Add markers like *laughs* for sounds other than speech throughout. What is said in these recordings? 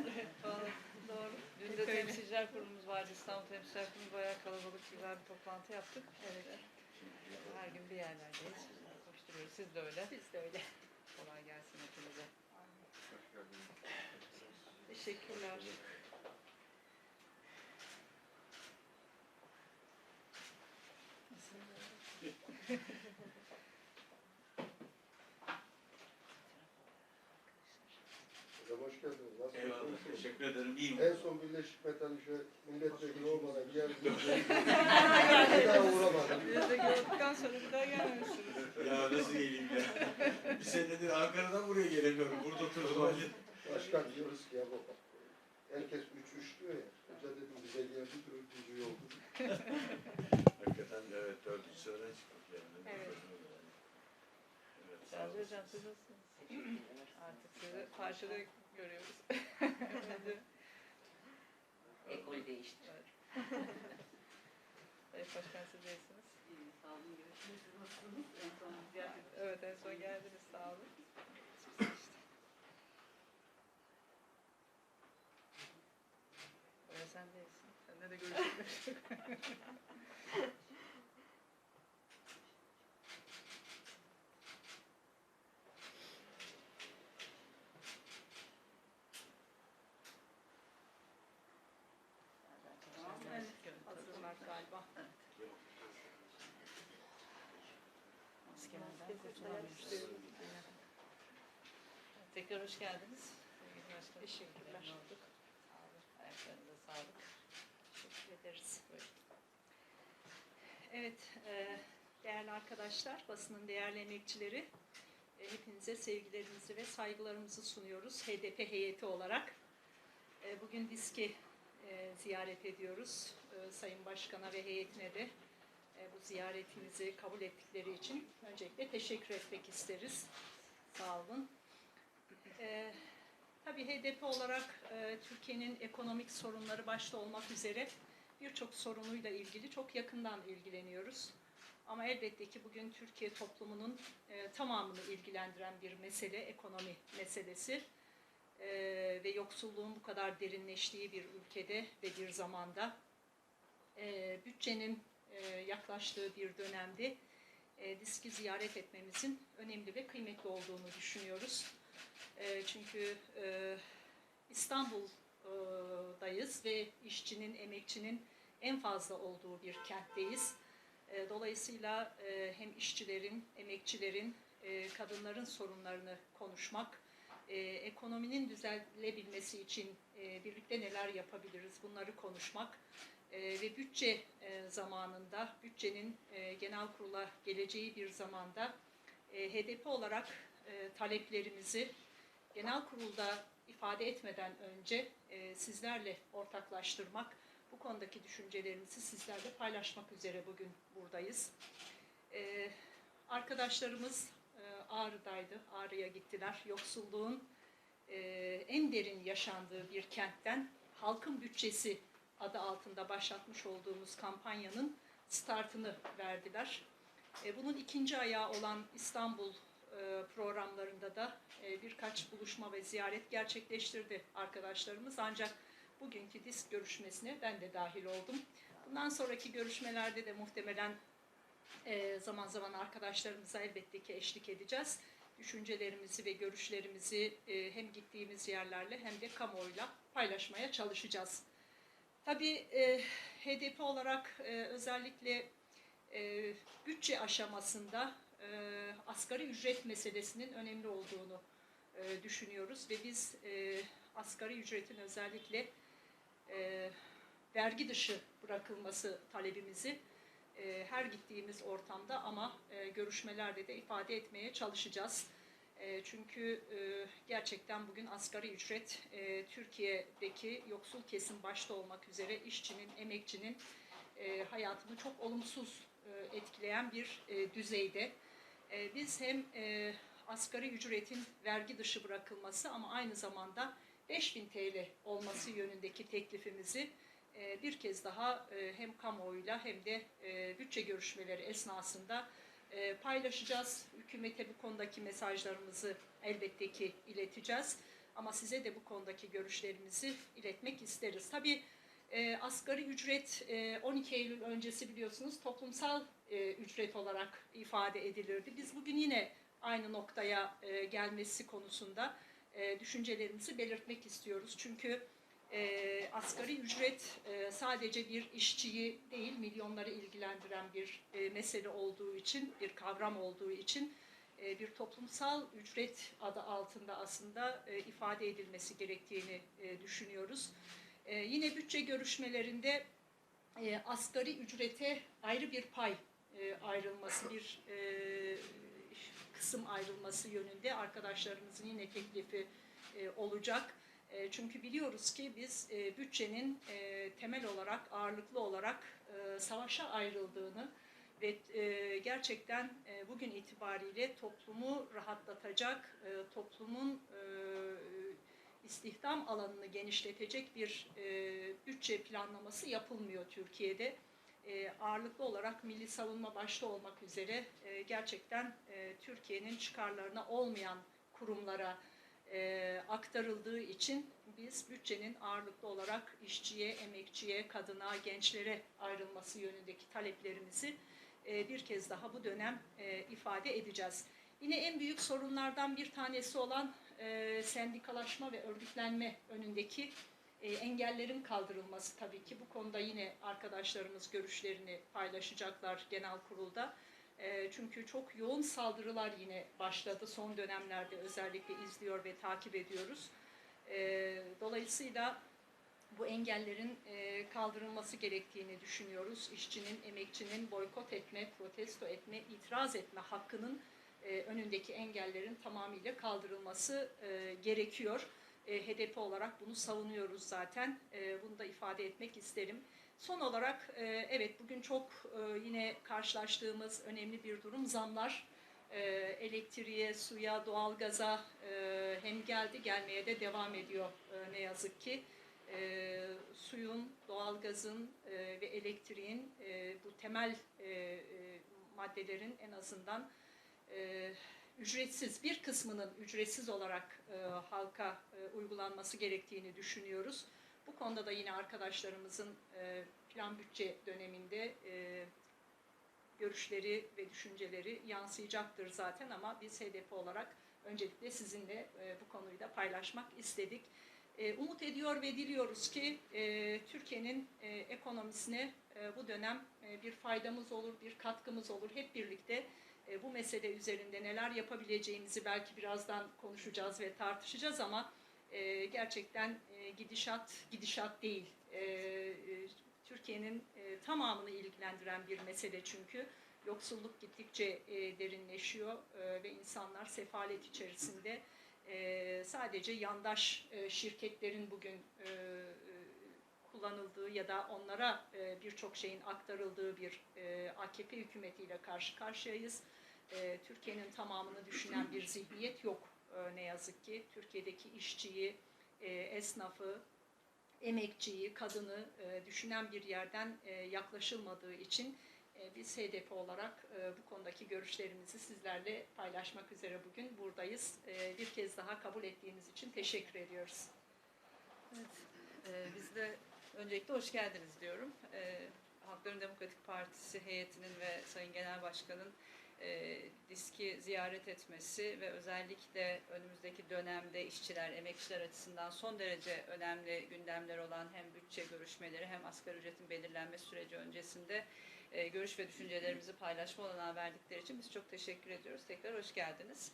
*laughs* Doğru. Dün de temsilciler kurulumuz vardı. İstanbul Temsilciler Kurulu bayağı kalabalık güzel bir toplantı yaptık. Evet. Her gün bir yerlerdeyiz. Koşturuyoruz. Siz de öyle. Biz de öyle. Kolay gelsin hepinize. Teşekkürler. Hocam hoş geldiniz. Nasılsınız? Eyvallah, teşekkür ederim. İyiyim. En son Birleşik Metal İşe milletvekili olmadan geldiniz. Bir *laughs* daha uğramadım. Biz de gördükten sonra bir daha gelmemişsiniz. Ya nasıl geleyim ya? Bir senedir Ankara'dan buraya gelemiyorum. Burada halde. Başkan diyoruz ki ya bu herkes üç üç diyor ya. Hoca dedim bize geldi dördüncü yol. Hakikaten evet dördüncü sıradan çıktık yani. Evet. Sağ Sağ olun. hocam siz nasılsınız? *clears throat* Artık sizi karşıda görüyoruz. *laughs* *laughs* Ekol değişti. Evet. Evet başkan siz değilsiniz. Sağ olun, görüşürüz. Nasılsınız? En son ziyaret ettik. Evet en son geldiniz sağ olun. Öyle sen değilsin. Seninle de görüşürüz. *laughs* Tekrar hoş geldiniz. Sevgili başkanım. Teşekkürler. Memnun olduk. Sağ olun. Ayaklarınıza sağlık. Teşekkür ederiz. Evet, e, değerli arkadaşlar, basının değerli emekçileri, e, hepinize sevgilerimizi ve saygılarımızı sunuyoruz HDP heyeti olarak. E, Bugün DİSK'i e, ziyaret ediyoruz. Sayın Başkan'a ve heyetine de bu ziyaretimizi kabul ettikleri için öncelikle teşekkür etmek isteriz. Sağ olun. E, Tabii HDP olarak e, Türkiye'nin ekonomik sorunları başta olmak üzere birçok sorunuyla ilgili çok yakından ilgileniyoruz. Ama elbette ki bugün Türkiye toplumunun e, tamamını ilgilendiren bir mesele, ekonomi meselesi. E, ve yoksulluğun bu kadar derinleştiği bir ülkede ve bir zamanda e, bütçenin e, yaklaştığı bir dönemde e, diski ziyaret etmemizin önemli ve kıymetli olduğunu düşünüyoruz. E, çünkü e, İstanbul'dayız ve işçinin, emekçinin en fazla olduğu bir kentteyiz. E, Dolayısıyla e, hem işçilerin, emekçilerin, e, kadınların sorunlarını konuşmak, e, ekonominin düzelebilmesi için e, birlikte neler yapabiliriz bunları konuşmak e, ve bütçe e, zamanında, bütçenin e, genel kurula geleceği bir zamanda e, HDP olarak taleplerimizi genel kurulda ifade etmeden önce sizlerle ortaklaştırmak, bu konudaki düşüncelerimizi sizlerle paylaşmak üzere bugün buradayız. Arkadaşlarımız Ağrı'daydı, Ağrı'ya gittiler. Yoksulluğun en derin yaşandığı bir kentten halkın bütçesi adı altında başlatmış olduğumuz kampanyanın startını verdiler. E, bunun ikinci ayağı olan İstanbul e, programlarında da e, birkaç buluşma ve ziyaret gerçekleştirdi arkadaşlarımız. Ancak bugünkü disk görüşmesine ben de dahil oldum. Bundan sonraki görüşmelerde de muhtemelen zaman zaman arkadaşlarımıza elbette ki eşlik edeceğiz. Düşüncelerimizi ve görüşlerimizi hem gittiğimiz yerlerle hem de kamuoyuyla paylaşmaya çalışacağız. Tabii e, HDP olarak e, özellikle e, bütçe aşamasında e, asgari ücret meselesinin önemli olduğunu e, düşünüyoruz ve biz e, asgari ücretin özellikle e, vergi dışı bırakılması talebimizi e, her gittiğimiz ortamda ama e, görüşmelerde de ifade etmeye çalışacağız. E, çünkü e, gerçekten bugün asgari ücret e, Türkiye'deki yoksul kesim başta olmak üzere işçinin, emekçinin e, hayatını çok olumsuz etkileyen bir düzeyde. Biz hem asgari ücretin vergi dışı bırakılması ama aynı zamanda 5000 TL olması yönündeki teklifimizi bir kez daha hem kamuoyuyla hem de bütçe görüşmeleri esnasında e, paylaşacağız. Hükümete bu konudaki mesajlarımızı elbette ki ileteceğiz. Ama size de bu konudaki görüşlerimizi iletmek isteriz. Tabii e, asgari ücret e, 12 Eylül öncesi biliyorsunuz toplumsal e, ücret olarak ifade edilirdi. Biz bugün yine aynı noktaya e, gelmesi konusunda e, düşüncelerimizi belirtmek istiyoruz. Çünkü e, asgari ücret e, sadece bir işçiyi değil milyonları ilgilendiren bir e, mesele olduğu için, bir kavram olduğu için e, bir toplumsal ücret adı altında aslında e, ifade edilmesi gerektiğini e, düşünüyoruz. E, yine bütçe görüşmelerinde e, asgari ücrete ayrı bir pay e, ayrılması, bir e, kısım ayrılması yönünde arkadaşlarımızın yine teklifi e, olacak. E, çünkü biliyoruz ki biz e, bütçenin e, temel olarak, ağırlıklı olarak savaşa ayrıldığını ve gerçekten bugün itibariyle toplumu rahatlatacak, toplumun istihdam alanını genişletecek bir bütçe planlaması yapılmıyor Türkiye'de. Ağırlıklı olarak milli savunma başta olmak üzere gerçekten Türkiye'nin çıkarlarına olmayan kurumlara e, aktarıldığı için biz bütçenin ağırlıklı olarak işçiye, emekçiye, kadına, gençlere ayrılması yönündeki taleplerimizi e, bir kez daha bu dönem e, ifade edeceğiz. Yine en büyük sorunlardan bir tanesi olan e, sendikalaşma ve örgütlenme önündeki e, engellerin kaldırılması tabii ki. Bu konuda yine arkadaşlarımız görüşlerini paylaşacaklar genel kurulda. E, çünkü çok yoğun saldırılar yine başladı son dönemlerde özellikle izliyor ve takip ediyoruz. E, dolayısıyla bu engellerin e, kaldırılması gerektiğini düşünüyoruz. İşçinin, emekçinin boykot etme, protesto etme, itiraz etme hakkının e, önündeki engellerin tamamıyla kaldırılması e, gerekiyor. E, HDP olarak bunu savunuyoruz zaten. Bunu da ifade etmek isterim. Son olarak e, evet bugün çok e, yine karşılaştığımız önemli bir durum zamlar. E, elektriğe, suya, doğalgaza e, hem geldi gelmeye de devam ediyor e, ne yazık ki. Suyun, doğalgazın e, ve elektriğin bu temel maddelerin en azından ücretsiz bir kısmının ücretsiz olarak halka uygulanması gerektiğini düşünüyoruz. Bu konuda da yine arkadaşlarımızın e, plan bütçe döneminde e, görüşleri ve düşünceleri yansıyacaktır zaten ama biz HDP olarak öncelikle sizinle e, bu konuyu da paylaşmak istedik. Umut ediyor ve diliyoruz ki Türkiye'nin ekonomisine bu dönem bir faydamız olur, bir katkımız olur. Hep birlikte bu mesele üzerinde neler yapabileceğimizi belki birazdan konuşacağız ve tartışacağız ama gerçekten gidişat gidişat değil. E, e, Türkiye'nin e, tamamını ilgilendiren bir mesele çünkü yoksulluk gittikçe e, derinleşiyor ve insanlar sefalet içerisinde sadece yandaş şirketlerin bugün kullanıldığı ya da onlara birçok şeyin aktarıldığı bir AKP hükümetiyle karşı karşıyayız. Türkiye'nin tamamını düşünen bir zihniyet yok ne yazık ki. Türkiye'deki işçiyi, e, esnafı, emekçiyi, kadını e, düşünen bir yerden e, yaklaşılmadığı için e, biz HDP olarak e, bu konudaki görüşlerimizi sizlerle paylaşmak üzere bugün buradayız. E, bir kez daha kabul ettiğiniz için teşekkür ediyoruz. Evet, e, biz de öncelikle hoş geldiniz diyorum. E, Halkların Demokratik Partisi heyetinin ve Sayın Genel Başkan'ın e, diski ziyaret etmesi ve özellikle önümüzdeki dönemde işçiler, emekçiler açısından son derece önemli gündemler olan hem bütçe görüşmeleri hem asgari ücretin belirlenme süreci öncesinde e, görüş ve düşüncelerimizi paylaşma olanağı verdikleri için biz çok teşekkür ediyoruz. Tekrar hoş geldiniz.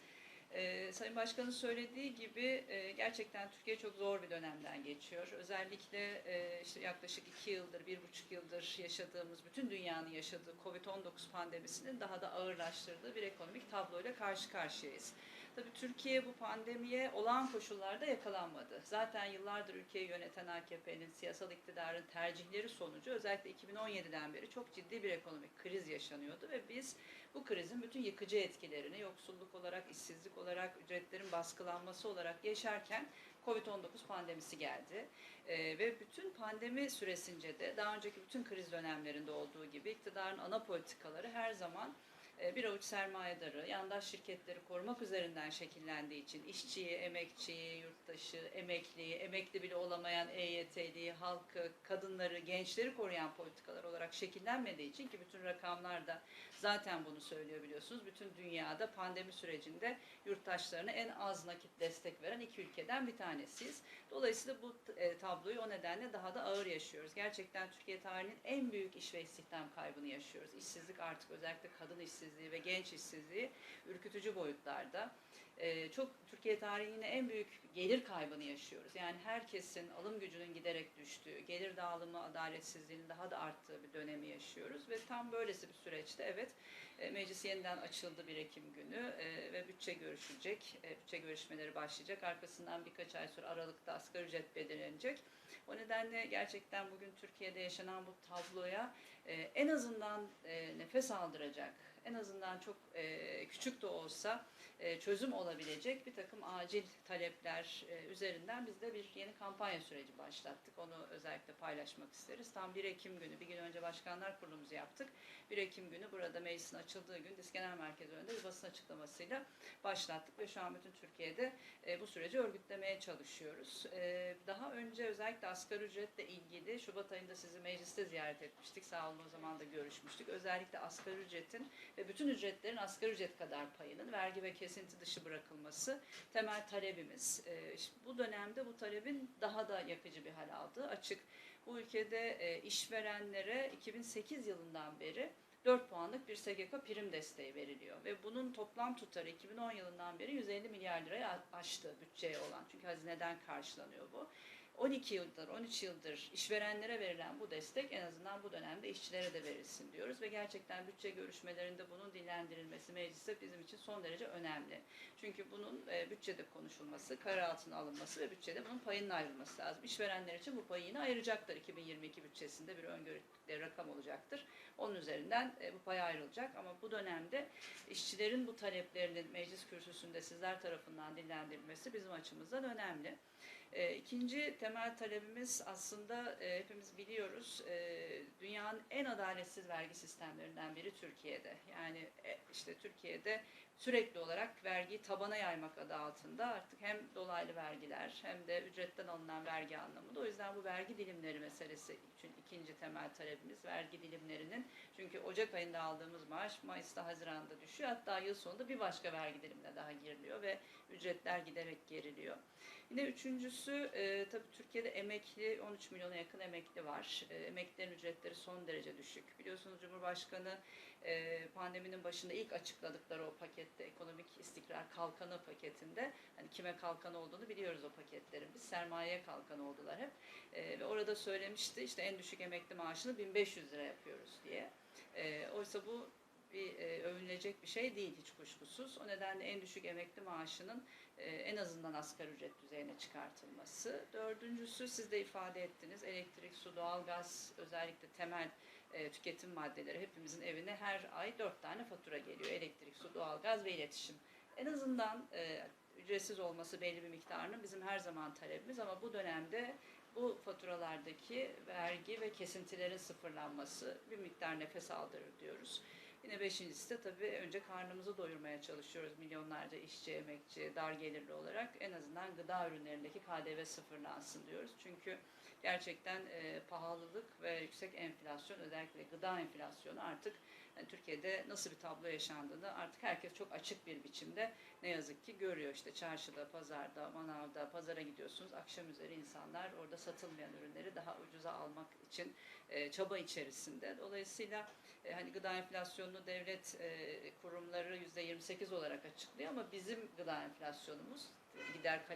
Ee, Sayın Başkan'ın söylediği gibi e, gerçekten Türkiye çok zor bir dönemden geçiyor. Özellikle e, işte yaklaşık iki yıldır, bir buçuk yıldır yaşadığımız, bütün dünyanın yaşadığı Covid-19 pandemisinin daha da ağırlaştırdığı bir ekonomik tabloyla karşı karşıyayız. Tabii Türkiye bu pandemiye olağan koşullarda yakalanmadı. Zaten yıllardır ülkeyi yöneten AKP'nin siyasal iktidarın tercihleri sonucu özellikle 2017'den beri çok ciddi bir ekonomik kriz yaşanıyordu ve biz bu krizin bütün yıkıcı etkilerini yoksulluk olarak, işsizlik olarak, ücretlerin baskılanması olarak yaşarken Covid-19 pandemisi geldi. Ee, ve bütün pandemi süresince de daha önceki bütün kriz dönemlerinde olduğu gibi iktidarın ana politikaları her zaman e, bir avuç sermayedarı, yandaş şirketleri korumak üzerinden şekillendiği için işçiyi, emekçiyi, yurttaşı, emekliyi, emekli bile olamayan EYT'liyi, halkı, kadınları, gençleri koruyan politikalar olarak şekillenmediği için ki bütün rakamlar da zaten bunu söylüyor biliyorsunuz. Bütün dünyada pandemi sürecinde yurttaşlarına en az nakit destek veren iki ülkeden bir tanesiyiz. Dolayısıyla bu e, tabloyu o nedenle daha da ağır yaşıyoruz. Gerçekten Türkiye tarihinin en büyük iş ve istihdam kaybını yaşıyoruz. İşsizlik artık özellikle kadın işsizliği ve genç işsizliği ürkütücü boyutlarda. E, çok Türkiye tarihinin en büyük gelir kaybını yaşıyoruz. Yani herkesin alım gücünün giderek düştüğü, gelir dağılımı adaletsizliğinin daha da arttığı bir dönemi yaşıyoruz ve tam böylesi bir süreçte evet e, meclis yeniden açıldı 1 Ekim günü e, ve bütçe görüşülecek. E, bütçe görüşmeleri başlayacak. Arkasından birkaç ay sonra Aralık'ta asgari ücret belirlenecek. O nedenle gerçekten bugün Türkiye'de yaşanan bu tabloya en azından nefes aldıracak, en azından çok küçük de olsa çözüm olabilecek bir takım acil talepler e, üzerinden biz de bir yeni kampanya süreci başlattık. Onu özellikle paylaşmak isteriz. Tam 1 Ekim günü, bir gün önce Başkanlar Kurulumuzu yaptık. 1 Ekim günü burada meclisin açıldığı gün Disk Genel Merkezi önünde bir basın açıklamasıyla başlattık ve şu an bütün Türkiye'de e, bu süreci örgütlemeye çalışıyoruz. E, daha önce özellikle asgari ücretle ilgili Şubat ayında sizi mecliste ziyaret etmiştik. Sağ olun o zaman da görüşmüştük. Özellikle asgari ücretin ve bütün ücretlerin asgari ücret kadar payının vergi ve kesinti dışı bırakılması temel talebimiz. E, işte bu dönemde bu talebin daha da yakıcı bir hal aldığı açık. Bu ülkede e, işverenlere 2008 yılından beri 4 puanlık bir SGK prim desteği veriliyor ve bunun toplam tutarı 2010 yılından beri 150 milyar liraya aştı bütçeye olan. Çünkü hazineden karşılanıyor bu. 12 yıldır, 13 yıldır işverenlere verilen bu destek en azından bu dönemde işçilere de verilsin diyoruz ve gerçekten bütçe görüşmelerinde bunun dillendirilmesi mecliste bizim için son derece önemli. Çünkü bunun e, bütçede konuşulması, karar altına alınması ve bütçede bunun payının ayrılması lazım. İşverenler için bu payı yine ayıracaklar 2022 bütçesinde bir öngörüldükleri rakam olacaktır. Onun üzerinden e, bu pay ayrılacak ama bu dönemde işçilerin bu taleplerinin meclis kürsüsünde sizler tarafından dillendirilmesi bizim açımızdan önemli. E, ikinci temel talebimiz aslında e, hepimiz biliyoruz e, dünyanın en adaletsiz vergi sistemlerinden biri Türkiye'de. Yani e, işte Türkiye'de sürekli olarak vergiyi tabana yaymak adı altında artık hem dolaylı vergiler hem de ücretten alınan vergi anlamında. O yüzden bu vergi dilimleri meselesi için ikinci temel talebimiz vergi dilimlerinin çünkü Ocak ayında aldığımız maaş Mayıs'ta Haziran'da düşüyor. Hatta yıl sonunda bir başka vergi dilimine daha giriliyor ve ücretler giderek geriliyor. Yine üçüncüsü e, tabii Türkiye'de emekli 13 milyona yakın emekli var. E, emeklilerin ücretleri son derece düşük. Biliyorsunuz Cumhurbaşkanı e, pandeminin başında ilk açıkladıkları o pakette ekonomik istikrar kalkanı paketinde hani kime kalkan olduğunu biliyoruz o paketlerin. Biz sermayeye kalkan oldular hep. E, ve orada söylemişti işte en düşük emekli maaşını 1500 lira yapıyoruz diye. E, oysa bu bir e, övünülecek bir şey değil hiç kuşkusuz. O nedenle en düşük emekli maaşının en azından asgari ücret düzeyine çıkartılması. Dördüncüsü siz de ifade ettiniz elektrik, su, doğalgaz özellikle temel e, tüketim maddeleri hepimizin evine her ay dört tane fatura geliyor. Elektrik, su, doğalgaz ve iletişim. En azından e, ücretsiz olması belli bir miktarının bizim her zaman talebimiz ama bu dönemde bu faturalardaki vergi ve kesintilerin sıfırlanması bir miktar nefes aldırır diyoruz. Yine beşincisi de tabii önce karnımızı doyurmaya çalışıyoruz milyonlarca işçi, emekçi, dar gelirli olarak. En azından gıda ürünlerindeki KDV sıfırlansın diyoruz. Çünkü gerçekten e, pahalılık ve yüksek enflasyon özellikle gıda enflasyonu artık yani Türkiye'de nasıl bir tablo yaşandığını artık herkes çok açık bir biçimde ne yazık ki görüyor. İşte çarşıda, pazarda, manavda, pazara gidiyorsunuz. Akşam üzeri insanlar orada satılmayan ürünleri daha ucuza almak için e, çaba içerisinde. Dolayısıyla e, hani gıda enflasyonunu devlet e, kurumları %28 olarak açıklıyor ama bizim gıda enflasyonumuz gider